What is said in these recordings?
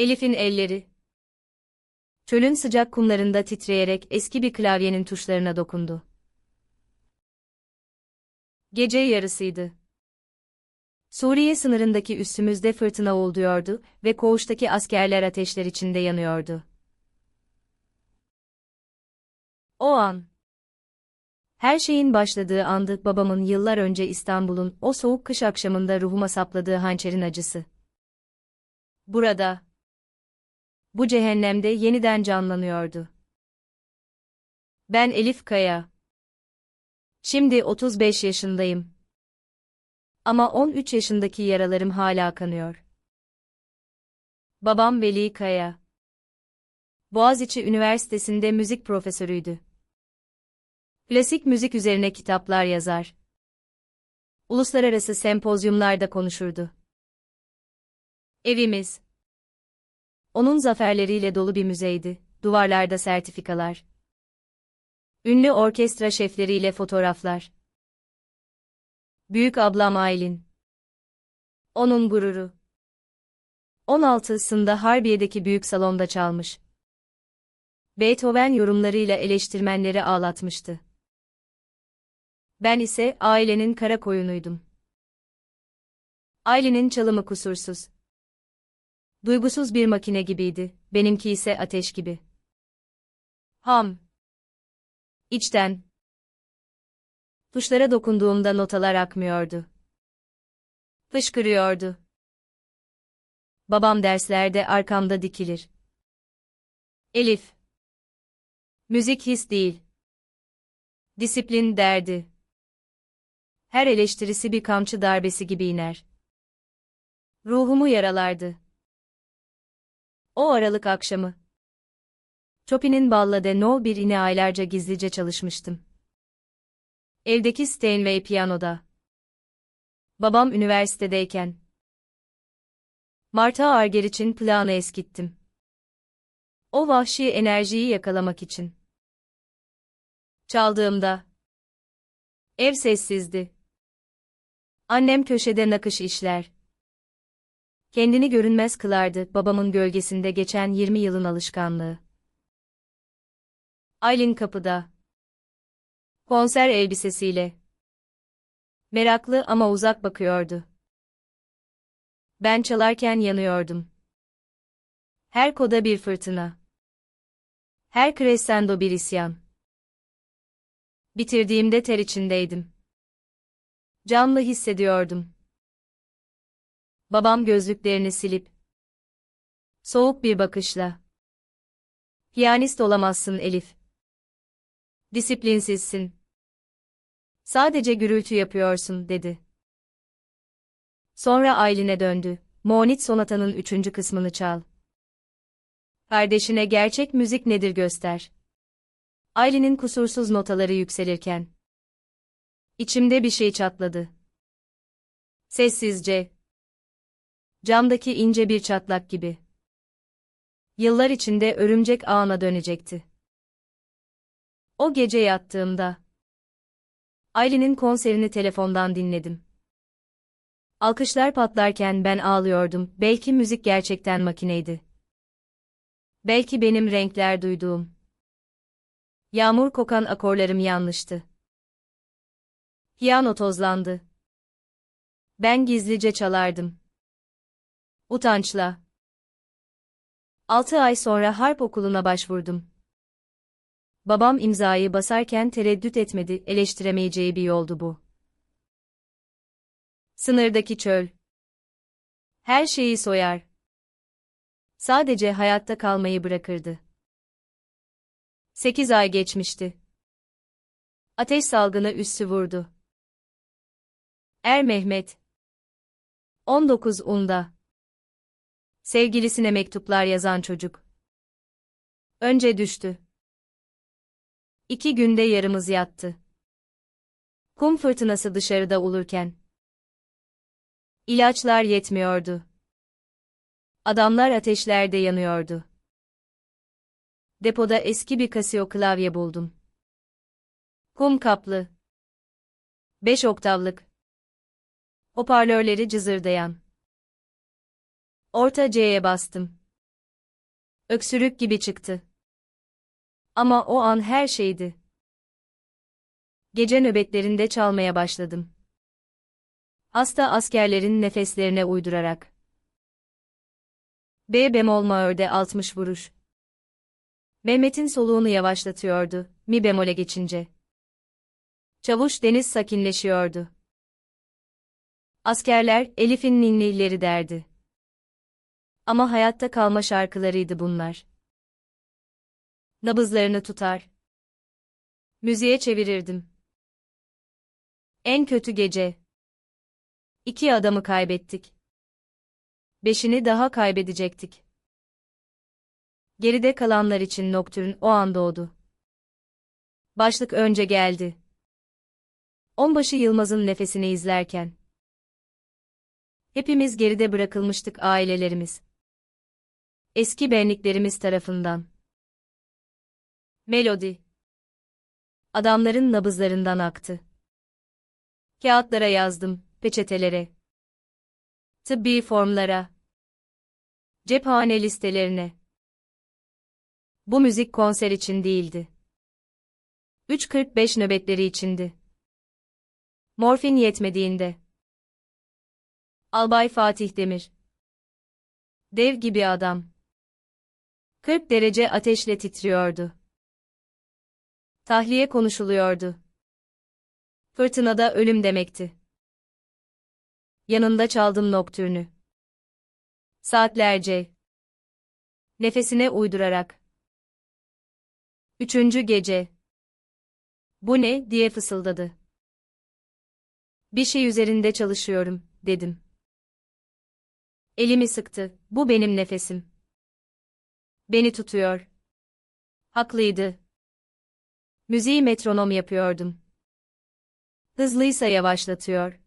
Elif'in elleri. Çölün sıcak kumlarında titreyerek eski bir klavyenin tuşlarına dokundu. Gece yarısıydı. Suriye sınırındaki üstümüzde fırtına oluyordu ve koğuştaki askerler ateşler içinde yanıyordu. O an. Her şeyin başladığı andı babamın yıllar önce İstanbul'un o soğuk kış akşamında ruhuma sapladığı hançerin acısı. Burada. Bu cehennemde yeniden canlanıyordu. Ben Elif Kaya. Şimdi 35 yaşındayım. Ama 13 yaşındaki yaralarım hala kanıyor. Babam Veli Kaya. Boğaziçi Üniversitesi'nde müzik profesörüydü. Klasik müzik üzerine kitaplar yazar. Uluslararası sempozyumlarda konuşurdu. Evimiz. Onun zaferleriyle dolu bir müzeydi, duvarlarda sertifikalar. Ünlü orkestra şefleriyle fotoğraflar. Büyük ablam Aylin. Onun gururu. 16'sında Harbiye'deki büyük salonda çalmış. Beethoven yorumlarıyla eleştirmenleri ağlatmıştı. Ben ise ailenin kara koyunuydum. Ailenin çalımı kusursuz. Duygusuz bir makine gibiydi, benimki ise ateş gibi. Ham. İçten. Tuşlara dokunduğumda notalar akmıyordu. Fışkırıyordu. Babam derslerde arkamda dikilir. Elif. Müzik his değil. Disiplin derdi. Her eleştirisi bir kamçı darbesi gibi iner. Ruhumu yaralardı. O aralık akşamı. Chopin'in Ballade No bir ine aylarca gizlice çalışmıştım. Evdeki Steinway piyanoda. Babam üniversitedeyken. Marta Argeric'in planı eskittim. O vahşi enerjiyi yakalamak için. Çaldığımda. Ev sessizdi. Annem köşede nakış işler. Kendini görünmez kılardı babamın gölgesinde geçen 20 yılın alışkanlığı. Aylin kapıda. Konser elbisesiyle. Meraklı ama uzak bakıyordu. Ben çalarken yanıyordum. Her koda bir fırtına. Her crescendo bir isyan. Bitirdiğimde ter içindeydim. Canlı hissediyordum. Babam gözlüklerini silip soğuk bir bakışla Piyanist olamazsın Elif. Disiplinsizsin. Sadece gürültü yapıyorsun, dedi. Sonra Aylin'e döndü. Monit Sonata'nın üçüncü kısmını çal. Kardeşine gerçek müzik nedir göster. Aylin'in kusursuz notaları yükselirken. İçimde bir şey çatladı. Sessizce. Camdaki ince bir çatlak gibi. Yıllar içinde örümcek ağına dönecekti. O gece yattığımda. Aylin'in konserini telefondan dinledim. Alkışlar patlarken ben ağlıyordum, belki müzik gerçekten makineydi. Belki benim renkler duyduğum. Yağmur kokan akorlarım yanlıştı. Piyano tozlandı. Ben gizlice çalardım. Utançla. Altı ay sonra harp okuluna başvurdum. Babam imzayı basarken tereddüt etmedi, eleştiremeyeceği bir yoldu bu. Sınırdaki çöl. Her şeyi soyar. Sadece hayatta kalmayı bırakırdı. Sekiz ay geçmişti. Ateş salgını üssü vurdu. Er Mehmet. 19 Unda. Sevgilisine mektuplar yazan çocuk. Önce düştü. İki günde yarımız yattı. Kum fırtınası dışarıda olurken. İlaçlar yetmiyordu. Adamlar ateşlerde yanıyordu. Depoda eski bir Casio klavye buldum. Kum kaplı. Beş oktavlık. Hoparlörleri cızırdayan. Orta C'ye bastım. Öksürük gibi çıktı. Ama o an her şeydi. Gece nöbetlerinde çalmaya başladım. Hasta askerlerin nefeslerine uydurarak. B bemol maörde 60 vuruş. Mehmet'in soluğunu yavaşlatıyordu, mi bemole geçince. Çavuş Deniz sakinleşiyordu. Askerler Elif'in ninnileri derdi. Ama hayatta kalma şarkılarıydı bunlar. Nabızlarını tutar. Müziğe çevirirdim. En kötü gece. İki adamı kaybettik. Beşini daha kaybedecektik. Geride kalanlar için Nocturne o an doğdu. Başlık önce geldi. Onbaşı Yılmaz'ın nefesini izlerken. Hepimiz geride bırakılmıştık ailelerimiz. Eski benliklerimiz tarafından. Melodi. Adamların nabızlarından aktı. Kağıtlara yazdım, peçetelere. Tıbbi formlara. Cephane listelerine. Bu müzik konser için değildi. 3.45 nöbetleri içindi. Morfin yetmediğinde. Albay Fatih Demir. Dev gibi adam. 40 derece ateşle titriyordu. Tahliye konuşuluyordu. Fırtınada ölüm demekti. Yanında çaldım noktürnü. Saatlerce. Nefesine uydurarak. Üçüncü gece. Bu ne diye fısıldadı. Bir şey üzerinde çalışıyorum, dedim. Elimi sıktı, bu benim nefesim. Beni tutuyor. Haklıydı. Müziği metronom yapıyordum. Hızlıysa yavaşlatıyor.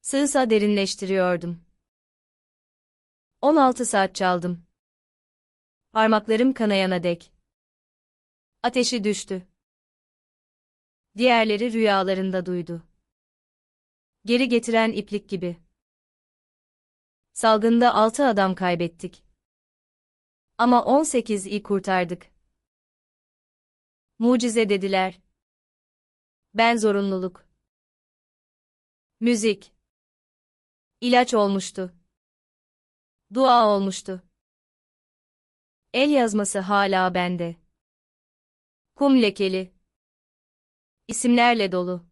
Sığsa derinleştiriyordum. 16 saat çaldım. Parmaklarım kanayana dek. Ateşi düştü. Diğerleri rüyalarında duydu. Geri getiren iplik gibi. Salgında 6 adam kaybettik. Ama 18'i kurtardık. Mucize dediler. Ben zorunluluk. Müzik. İlaç olmuştu. Dua olmuştu. El yazması hala bende. Kum lekeli. İsimlerle dolu.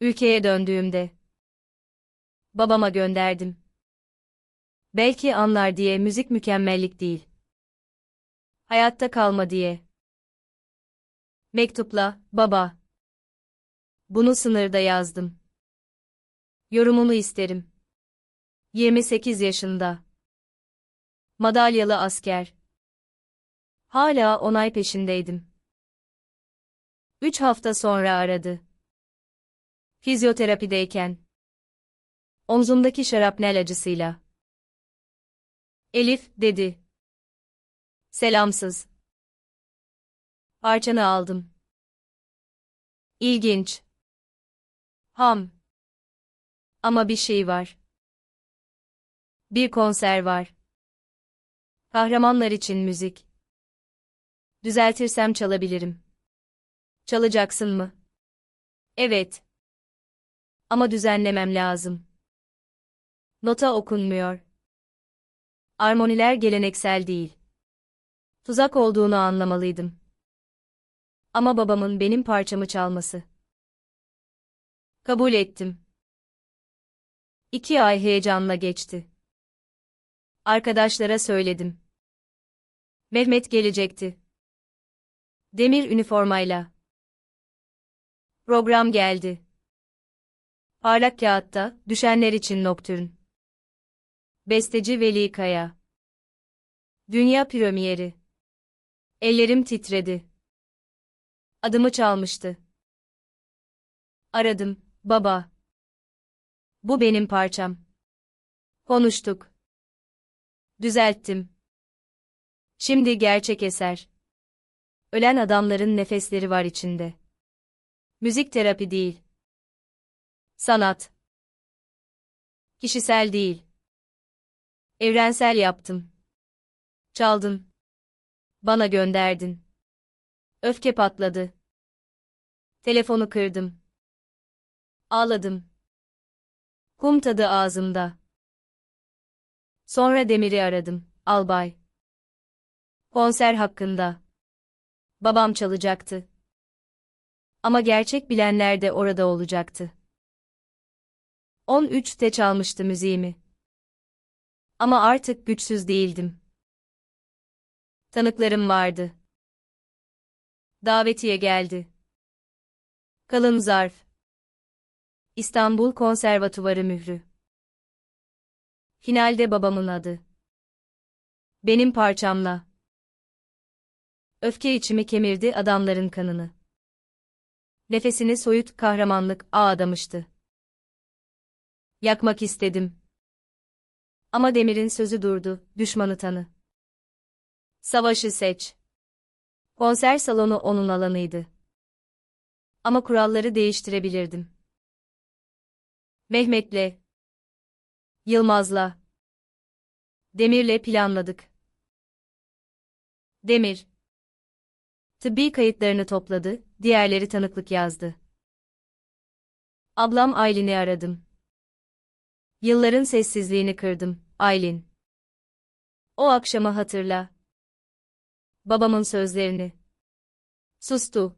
Ülkeye döndüğümde. Babama gönderdim. Belki anlar diye müzik mükemmellik değil. Hayatta kalma diye. Mektupla, baba. Bunu sınırda yazdım. Yorumunu isterim. 28 yaşında. Madalyalı asker. Hala onay peşindeydim. Üç hafta sonra aradı. Fizyoterapideyken. Omzumdaki şarapnel acısıyla. Elif, dedi. Selamsız. Parçanı aldım. İlginç. Ham. Ama bir şey var. Bir konser var. Kahramanlar için müzik. Düzeltirsem çalabilirim. Çalacaksın mı? Evet. Ama düzenlemem lazım. Nota okunmuyor. Armoniler geleneksel değil. Tuzak olduğunu anlamalıydım. Ama babamın benim parçamı çalması. Kabul ettim. İki ay heyecanla geçti. Arkadaşlara söyledim. Mehmet gelecekti. Demir üniformayla. Program geldi. Parlak kağıtta, düşenler için Nocturne. Besteci Veli Kaya. Dünya premieri. Ellerim titredi. Adımı çalmıştı. Aradım, baba. Bu benim parçam. Konuştuk. Düzelttim. Şimdi gerçek eser. Ölen adamların nefesleri var içinde. Müzik terapi değil. Sanat. Kişisel değil. Evrensel yaptım. Çaldın. Bana gönderdin. Öfke patladı. Telefonu kırdım. Ağladım. Kum tadı ağzımda. Sonra Demir'i aradım. Albay. Konser hakkında. Babam çalacaktı. Ama gerçek bilenler de orada olacaktı. 13'te çalmıştı müziğimi. Ama artık güçsüz değildim. Tanıklarım vardı. Davetiye geldi. Kalın zarf. İstanbul Konservatuvarı mührü. Finalde babamın adı. Benim parçamla. Öfke içimi kemirdi adamların kanını. Nefesini soyut kahramanlık ağ adamıştı. Yakmak istedim. Ama Demir'in sözü durdu, düşmanı tanı. Savaşı seç. Konser salonu onun alanıydı. Ama kuralları değiştirebilirdim. Mehmet'le, Yılmaz'la, Demir'le planladık. Demir, tıbbi kayıtlarını topladı, diğerleri tanıklık yazdı. Ablam Aylin'i aradım. Yılların sessizliğini kırdım, Aylin. O akşamı hatırla. Babamın sözlerini. Sustu.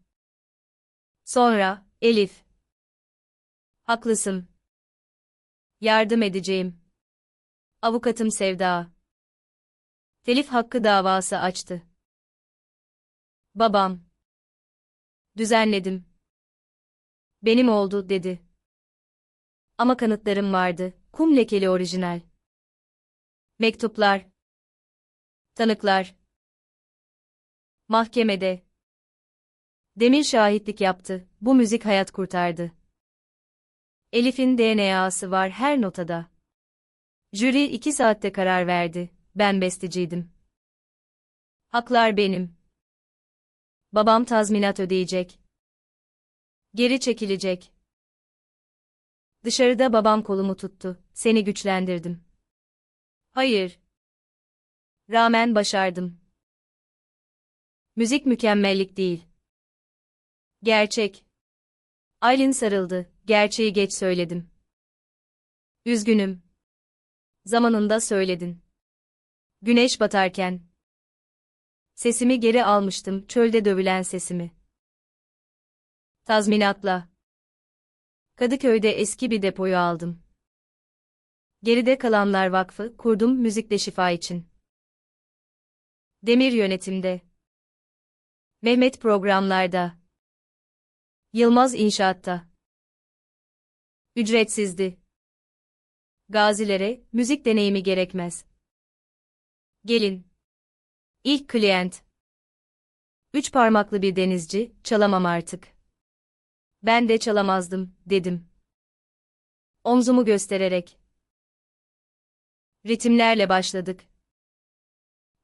Sonra, Elif. Haklısın. Yardım edeceğim. Avukatım Sevda. Telif hakkı davası açtı. Babam. Düzenledim. Benim oldu dedi. Ama kanıtlarım vardı. Kum lekeli orijinal. Mektuplar. Tanıklar. Mahkemede. Demir şahitlik yaptı. Bu müzik hayat kurtardı. Elif'in DNA'sı var her notada. Jüri iki saatte karar verdi. Ben besteciydim. Haklar benim. Babam tazminat ödeyecek. Geri çekilecek. Dışarıda babam kolumu tuttu. Seni güçlendirdim. Hayır. Rağmen başardım. Müzik mükemmellik değil. Gerçek. Aylin sarıldı. Gerçeği geç söyledim. Üzgünüm. Zamanında söyledin. Güneş batarken. Sesimi geri almıştım, çölde dövülen sesimi. Tazminatla. Kadıköy'de eski bir depoyu aldım. Geride kalanlar vakfı kurdum müzikle şifa için. Demir yönetimde. Mehmet programlarda. Yılmaz inşaatta. Ücretsizdi. Gazilere müzik deneyimi gerekmez. Gelin. İlk klient. Üç parmaklı bir denizci, çalamam artık. Ben de çalamazdım, dedim. Omzumu göstererek. Ritimlerle başladık.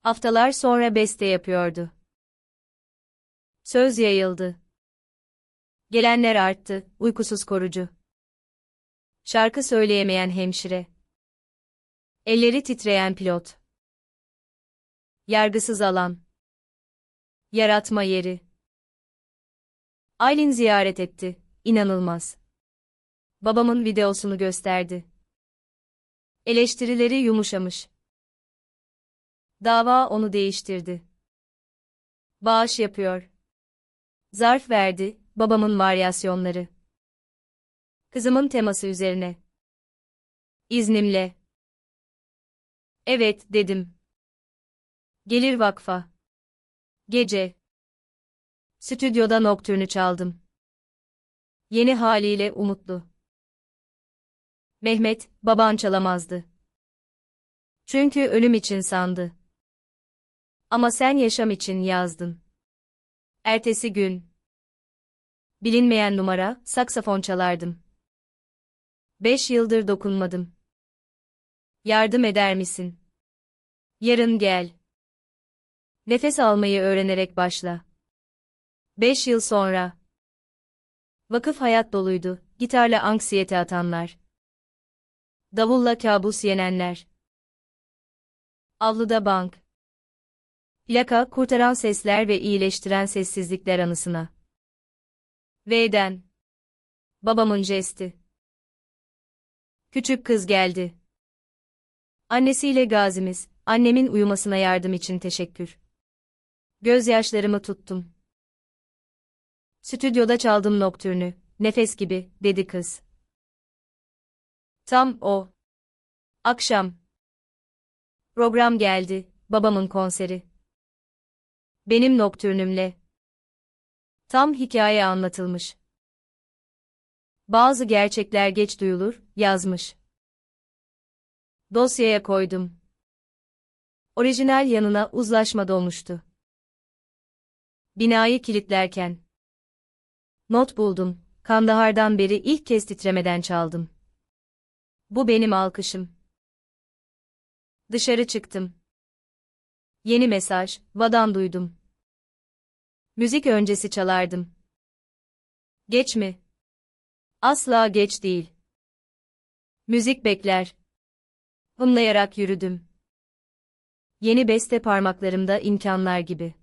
Haftalar sonra beste yapıyordu. Söz yayıldı. Gelenler arttı, uykusuz korucu. Şarkı söyleyemeyen hemşire. Elleri titreyen pilot. Yargısız alan. Yaratma yeri. Aylin ziyaret etti. İnanılmaz. Babamın videosunu gösterdi. Eleştirileri yumuşamış. Dava onu değiştirdi. Bağış yapıyor. Zarf verdi, babamın varyasyonları. Kızımın teması üzerine. İznimle. Evet, dedim. Gelir vakfa. Gece. Stüdyoda noktürnü çaldım. Yeni haliyle umutlu. Mehmet, baban çalamazdı. Çünkü ölüm için sandı. Ama sen yaşam için yazdın. Ertesi gün. Bilinmeyen numara, saksafon çalardım. Beş yıldır dokunmadım. Yardım eder misin? Yarın gel. Nefes almayı öğrenerek başla. Beş yıl sonra. Vakıf hayat doluydu, gitarla anksiyete atanlar. Davulla kabus yenenler. Avluda bank. Plaka, kurtaran sesler ve iyileştiren sessizlikler anısına. V'den. Babamın jesti. Küçük kız geldi. Annesiyle gazimiz, annemin uyumasına yardım için teşekkür. Gözyaşlarımı tuttum. Stüdyoda çaldım noktürnü, nefes gibi, dedi kız. Tam o. Akşam. Program geldi, babamın konseri. Benim noktürnümle. Tam hikaye anlatılmış. Bazı gerçekler geç duyulur, yazmış. Dosyaya koydum. Orijinal yanına uzlaşma dolmuştu. Binayı kilitlerken. Not buldum, Kandahar'dan beri ilk kez titremeden çaldım. Bu benim alkışım. Dışarı çıktım. Yeni mesaj, Vadan duydum. Müzik öncesi çalardım. Geç mi? Asla geç değil. Müzik bekler. Hımlayarak yürüdüm. Yeni beste parmaklarımda imkanlar gibi.